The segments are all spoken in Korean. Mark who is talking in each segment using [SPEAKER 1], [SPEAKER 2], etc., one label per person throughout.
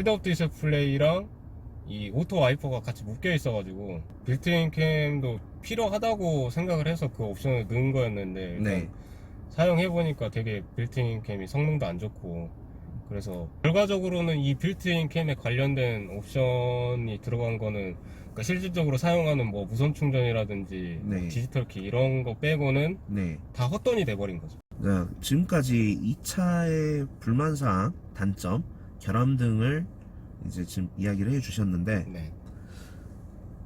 [SPEAKER 1] 헤드업 디스플레이랑 이 오토 와이퍼가 같이 묶여 있어가지고 빌트인 캠도 필요하다고 생각을 해서 그 옵션을 넣은 거였는데
[SPEAKER 2] 네.
[SPEAKER 1] 사용해 보니까 되게 빌트인 캠이 성능도 안 좋고 그래서 결과적으로는 이 빌트인 캠에 관련된 옵션이 들어간 거는 그러니까 실질적으로 사용하는 뭐 무선 충전이라든지 뭐
[SPEAKER 2] 네.
[SPEAKER 1] 디지털 키 이런 거 빼고는
[SPEAKER 2] 네.
[SPEAKER 1] 다 헛돈이 돼버린 거죠.
[SPEAKER 2] 자, 지금까지 이 차의 불만사항, 단점, 결함 등을 이제 지금 이야기를 해주셨는데
[SPEAKER 1] 네.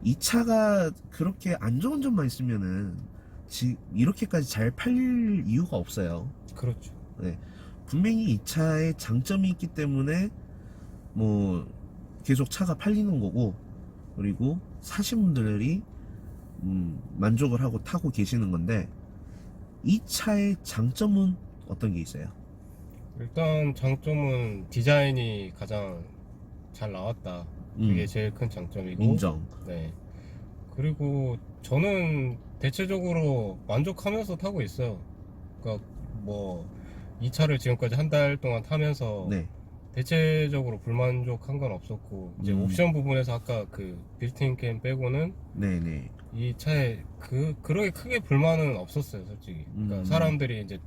[SPEAKER 2] 이 차가 그렇게 안 좋은 점만 있으면은 지, 이렇게까지 잘 팔릴 이유가 없어요.
[SPEAKER 1] 그렇죠.
[SPEAKER 2] 분명히 이 차에 장점이 있기 때문에 뭐 계속 차가 팔리는 거고 그리고 사신 분들이 음, 만족을 하고 타고 계시는 건데 이 차의 장점은 어떤 게 있어요?
[SPEAKER 1] 일단 장점은 디자인이 가장 잘 나왔다. 그게
[SPEAKER 2] 음,
[SPEAKER 1] 제일 큰 장점이고.
[SPEAKER 2] 인정.
[SPEAKER 1] 네. 그리고 저는 대체적으로 만족하면서 타고 있어요. 그러니까 뭐 이 차를 지금까지 한 달 동안 타면서
[SPEAKER 2] 네.
[SPEAKER 1] 대체적으로 불만족한 건 없었고 이제
[SPEAKER 2] 음.
[SPEAKER 1] 옵션 부분에서 아까 그 빌트인 캠 빼고는
[SPEAKER 2] 네네.
[SPEAKER 1] 이 차에 그 그렇게 크게 불만은 없었어요, 솔직히. 그러니까
[SPEAKER 2] 음.
[SPEAKER 1] 사람들이 이제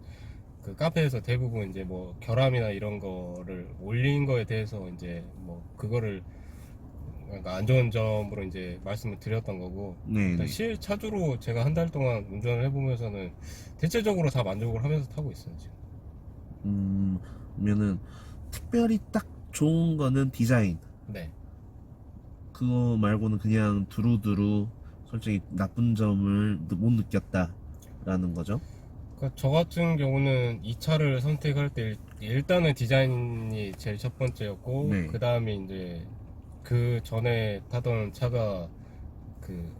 [SPEAKER 1] 그 카페에서 대부분 이제 뭐 결함이나 이런 거를 올린 거에 대해서 이제 뭐 그거를 그러니까 안 좋은 점으로 이제 말씀을 드렸던 거고
[SPEAKER 2] 네네.
[SPEAKER 1] 일단 실차주로 제가 한 달 동안 운전을 해보면서는 대체적으로 다 만족을 하면서 타고 있어요 지금.
[SPEAKER 2] 음, 그러면은 특별히 딱 좋은 거는 디자인.
[SPEAKER 1] 네.
[SPEAKER 2] 그거 말고는 그냥 두루두루 솔직히 나쁜 점을 못 느꼈다라는 거죠.
[SPEAKER 1] 그러니까 저 같은 경우는 이 차를 선택할 때 일- 일단은 디자인이 제일 첫 번째였고
[SPEAKER 2] 네.
[SPEAKER 1] 그 다음에 이제 그 전에 타던 차가 그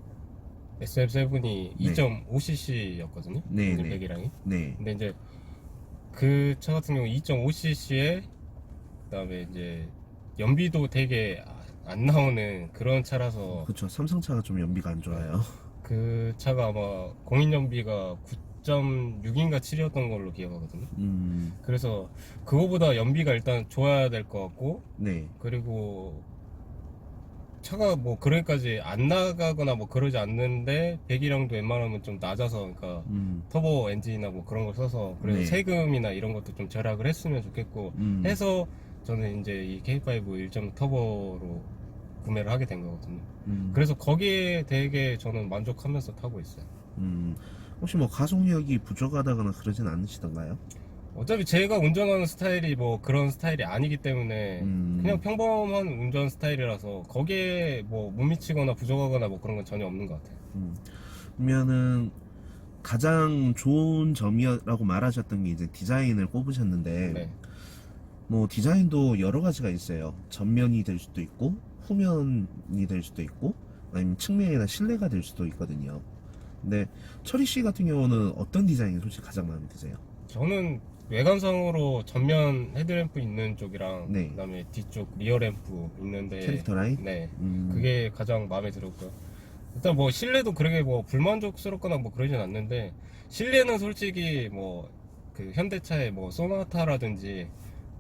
[SPEAKER 1] SF7이
[SPEAKER 2] 네.
[SPEAKER 1] 2.5cc였거든요.
[SPEAKER 2] 네, 네.
[SPEAKER 1] 배기량이.
[SPEAKER 2] 네.
[SPEAKER 1] 근데 이제 그 차 같은 경우 2.5cc에 그다음에 이제 연비도 되게 안 나오는 그런 차라서
[SPEAKER 2] 그쵸. 삼성 차가 좀 연비가 안 좋아요.
[SPEAKER 1] 그 차가 아마 공인 연비가 9.6인가 7이었던 걸로 기억하거든요.
[SPEAKER 2] 음,
[SPEAKER 1] 그래서 그거보다 연비가 일단 좋아야 될 것 같고
[SPEAKER 2] 네.
[SPEAKER 1] 그리고 차가 뭐 그렇게까지 안 나가거나 뭐 그러지 않는데 배기량도 웬만하면 좀 낮아서 그러니까
[SPEAKER 2] 음,
[SPEAKER 1] 터보 엔진이나 뭐 그런 걸 써서 그래서
[SPEAKER 2] 네.
[SPEAKER 1] 세금이나 이런 것도 좀 절약을 했으면 좋겠고
[SPEAKER 2] 음,
[SPEAKER 1] 해서 저는 이제 이 K5 1.6 터보로 구매를 하게 된 거거든요.
[SPEAKER 2] 음,
[SPEAKER 1] 그래서 거기에 되게 저는 만족하면서 타고 있어요.
[SPEAKER 2] 음, 혹시 뭐 가속력이 부족하다거나 그러진 않으시던가요?
[SPEAKER 1] 어차피 제가 운전하는 스타일이 뭐 그런 스타일이 아니기 때문에
[SPEAKER 2] 음,
[SPEAKER 1] 그냥 평범한 운전 스타일이라서 거기에 뭐 못 미치거나 부족하거나 뭐 그런 건 전혀 없는 것 같아요.
[SPEAKER 2] 음. 그러면은 가장 좋은 점이라고 말하셨던 게 이제 디자인을 꼽으셨는데
[SPEAKER 1] 네.
[SPEAKER 2] 뭐 디자인도 여러 가지가 있어요. 전면이 될 수도 있고 후면이 될 수도 있고 아니면 측면이나 실내가 될 수도 있거든요. 근데 철희 씨 같은 경우는 어떤 디자인이 솔직히 가장 마음에 드세요?
[SPEAKER 1] 저는 외관상으로 전면 헤드램프 있는 쪽이랑
[SPEAKER 2] 네.
[SPEAKER 1] 그다음에 뒤쪽 리어 램프 있는데
[SPEAKER 2] 캐릭터 라인?
[SPEAKER 1] 네.
[SPEAKER 2] 음,
[SPEAKER 1] 그게 가장 마음에 들었고요. 일단 뭐 실내도 그렇게 뭐 불만족스럽거나 뭐 그러진 않는데 실내는 솔직히 뭐 그 현대차의 뭐 소나타라든지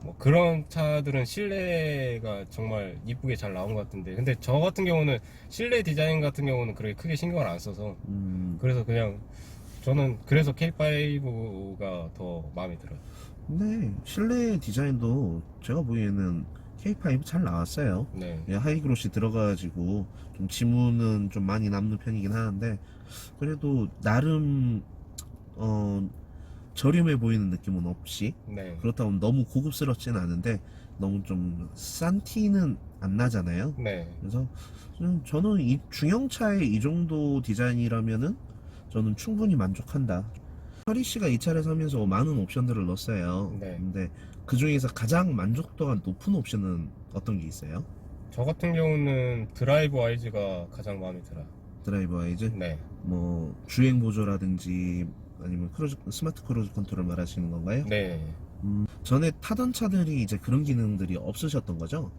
[SPEAKER 1] 뭐 그런 차들은 실내가 정말 이쁘게 잘 나온 것 같은데 근데 저 같은 경우는 실내 디자인 같은 경우는 그렇게 크게 신경을 안 써서
[SPEAKER 2] 음,
[SPEAKER 1] 그래서 그냥 저는 그래서 K5가 더 마음에 들어요.
[SPEAKER 2] 근데 실내 디자인도 제가 보기에는 K5 잘 나왔어요.
[SPEAKER 1] 네.
[SPEAKER 2] 예, 하이그로시 들어가가지고 좀 지문은 좀 많이 남는 편이긴 하는데 그래도 나름 어 저렴해 보이는 느낌은 없이
[SPEAKER 1] 네.
[SPEAKER 2] 그렇다고 너무 고급스럽진 않은데 너무 좀 싼 티는 안 나잖아요.
[SPEAKER 1] 네.
[SPEAKER 2] 그래서 저는- 저는 이 중형차의 이 정도 디자인이라면은 저는 충분히 만족한다. 허리 씨가 이 차를 사면서 많은 옵션들을 넣었어요.
[SPEAKER 1] 네.
[SPEAKER 2] 근데 그 중에서 가장 만족도가 높은 옵션은 어떤 게 있어요?
[SPEAKER 1] 저 같은 경우는 드라이브 와이즈가 가장 마음에 들어요.
[SPEAKER 2] 드라이버 와이즈?
[SPEAKER 1] 네.
[SPEAKER 2] 뭐 주행 보조라든지 아니면 크루즈 스마트 크루즈 컨트롤 말하시는 건가요?
[SPEAKER 1] 네.
[SPEAKER 2] 음, 전에 타던 차들이 이제 그런 기능들이 없으셨던 거죠?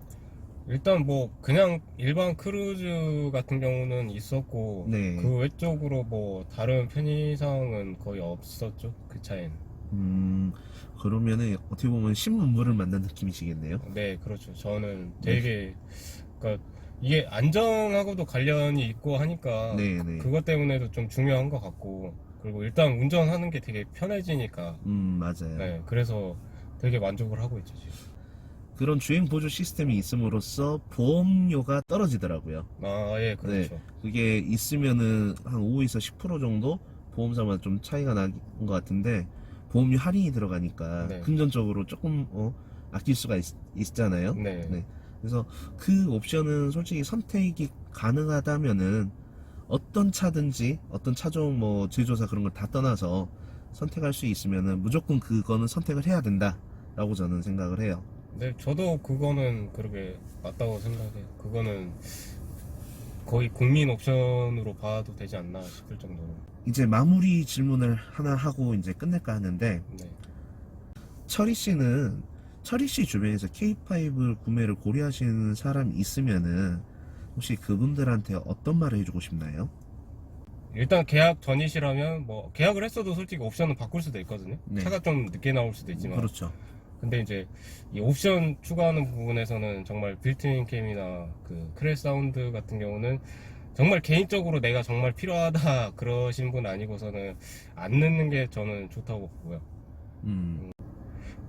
[SPEAKER 1] 일단 뭐 그냥 일반 크루즈 같은 경우는 있었고
[SPEAKER 2] 네.
[SPEAKER 1] 그 외적으로 뭐 다른 편의상은 거의 없었죠 그 차엔.
[SPEAKER 2] 음, 그러면은 어떻게 보면 신문물을 만난 느낌이시겠네요.
[SPEAKER 1] 네, 그렇죠. 저는 되게 그러니까 이게 안전하고도 관련이 있고 하니까
[SPEAKER 2] 네, 네.
[SPEAKER 1] 그것 때문에도 좀 중요한 것 같고 그리고 일단 운전하는 게 되게 편해지니까
[SPEAKER 2] 음, 맞아요.
[SPEAKER 1] 네, 그래서 되게 만족을 하고 있죠 지금.
[SPEAKER 2] 그런 주행 보조 시스템이 있음으로써 보험료가 떨어지더라고요.
[SPEAKER 1] 아, 예, 그렇죠.
[SPEAKER 2] 그게 있으면은 한 5에서 10% 정도 보험사마다 좀 차이가 나는 것 같은데 보험료 할인이 들어가니까
[SPEAKER 1] 네.
[SPEAKER 2] 금전적으로 조금 어, 아낄 수가 있, 잖아요
[SPEAKER 1] 네.
[SPEAKER 2] 네. 그래서 그 옵션은 솔직히 선택이 가능하다면은 어떤 차든지 어떤 차종 뭐 제조사 그런 걸 다 떠나서 선택할 수 있으면은 무조건 그거는 선택을 해야 된다라고 저는 생각을 해요.
[SPEAKER 1] 네, 저도 그거는 그렇게 맞다고 생각해요. 그거는 거의 국민 옵션으로 봐도 되지 않나 싶을 정도로.
[SPEAKER 2] 이제 마무리 질문을 하나 하고 이제 끝낼까 하는데
[SPEAKER 1] 네.
[SPEAKER 2] 철희 씨는 철희 씨 주변에서 K5 구매를 고려하시는 사람이 있으면은 혹시 그분들한테 어떤 말을 해주고 싶나요?
[SPEAKER 1] 일단 계약 전이시라면 뭐 계약을 했어도 솔직히 옵션은 바꿀 수도 있거든요.
[SPEAKER 2] 네.
[SPEAKER 1] 차가 좀 늦게 나올 수도 있지만.
[SPEAKER 2] 그렇죠.
[SPEAKER 1] 근데 이제 이 옵션 추가하는 부분에서는 정말 빌트인 캠이나 그 크레 사운드 같은 경우는 정말 개인적으로 내가 정말 필요하다 그러신 분 아니고서는 안 넣는 게 저는 좋다고 보고요.
[SPEAKER 2] 음.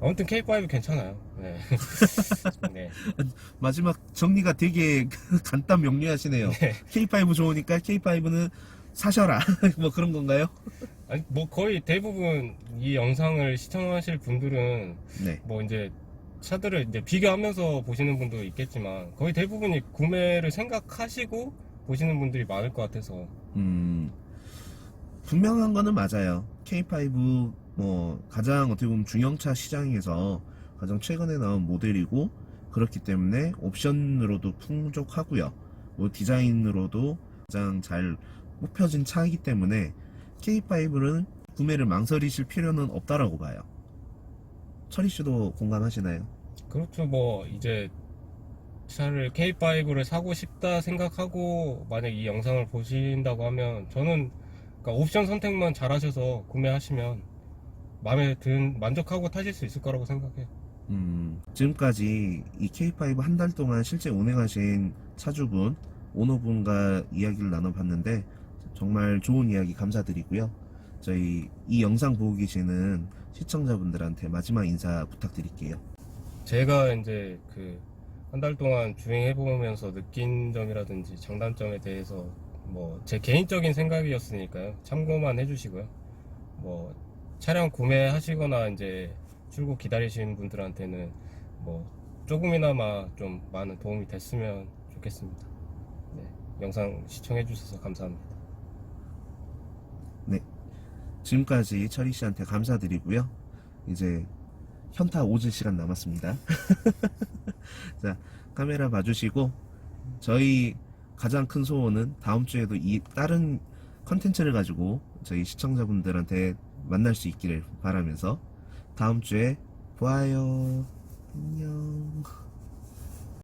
[SPEAKER 1] 아무튼 K5 괜찮아요. 네. 네.
[SPEAKER 2] 마지막 정리가 되게 간단 명료하시네요.
[SPEAKER 1] 네.
[SPEAKER 2] K5 좋으니까 K5는 사셔라. 뭐 그런 건가요?
[SPEAKER 1] 아니 뭐 거의 대부분 이 영상을 시청하실 분들은
[SPEAKER 2] 네.
[SPEAKER 1] 뭐 이제 차들을 이제 비교하면서 보시는 분도 있겠지만 거의 대부분이 구매를 생각하시고 보시는 분들이 많을 것 같아서
[SPEAKER 2] 음. 분명한 거는 맞아요. K5 뭐 가장 어떻게 보면 중형차 시장에서 가장 최근에 나온 모델이고 그렇기 때문에 옵션으로도 풍족하고요. 뭐 디자인으로도 가장 잘 뽑혀진 차이기 때문에 K5는 구매를 망설이실 필요는 없다라고 봐요. 철희 씨도 공감하시나요?
[SPEAKER 1] 그렇죠. 뭐 이제 차를 K5를 사고 싶다 생각하고 만약 이 영상을 보신다고 하면 저는 그러니까 옵션 선택만 잘하셔서 구매하시면 마음에 든 만족하고 타실 수 있을 거라고 생각해요.
[SPEAKER 2] 음, 지금까지 이 K5 한 달 동안 실제 운행하신 차주분, 오너분과 이야기를 나눠봤는데 정말 좋은 이야기 감사드리고요. 저희 이 영상 보고 계시는 시청자분들한테 마지막 인사 부탁드릴게요.
[SPEAKER 1] 제가 이제 그 한 달 동안 주행해 보면서 느낀 점이라든지 장단점에 대해서 뭐 제 개인적인 생각이었으니까요. 참고만 해주시고요. 뭐 차량 구매하시거나 이제 출고 기다리시는 분들한테는 뭐 조금이나마 좀 많은 도움이 됐으면 좋겠습니다. 네, 영상 시청해 주셔서 감사합니다.
[SPEAKER 2] 지금까지 철희 씨한테 감사드리고요. 이제 현타 오질 시간 남았습니다. 자, 카메라 봐주시고 저희 가장 큰 소원은 다음 주에도 이 다른 컨텐츠를 가지고 저희 시청자분들한테 만날 수 있기를 바라면서 다음 주에 보아요. 안녕.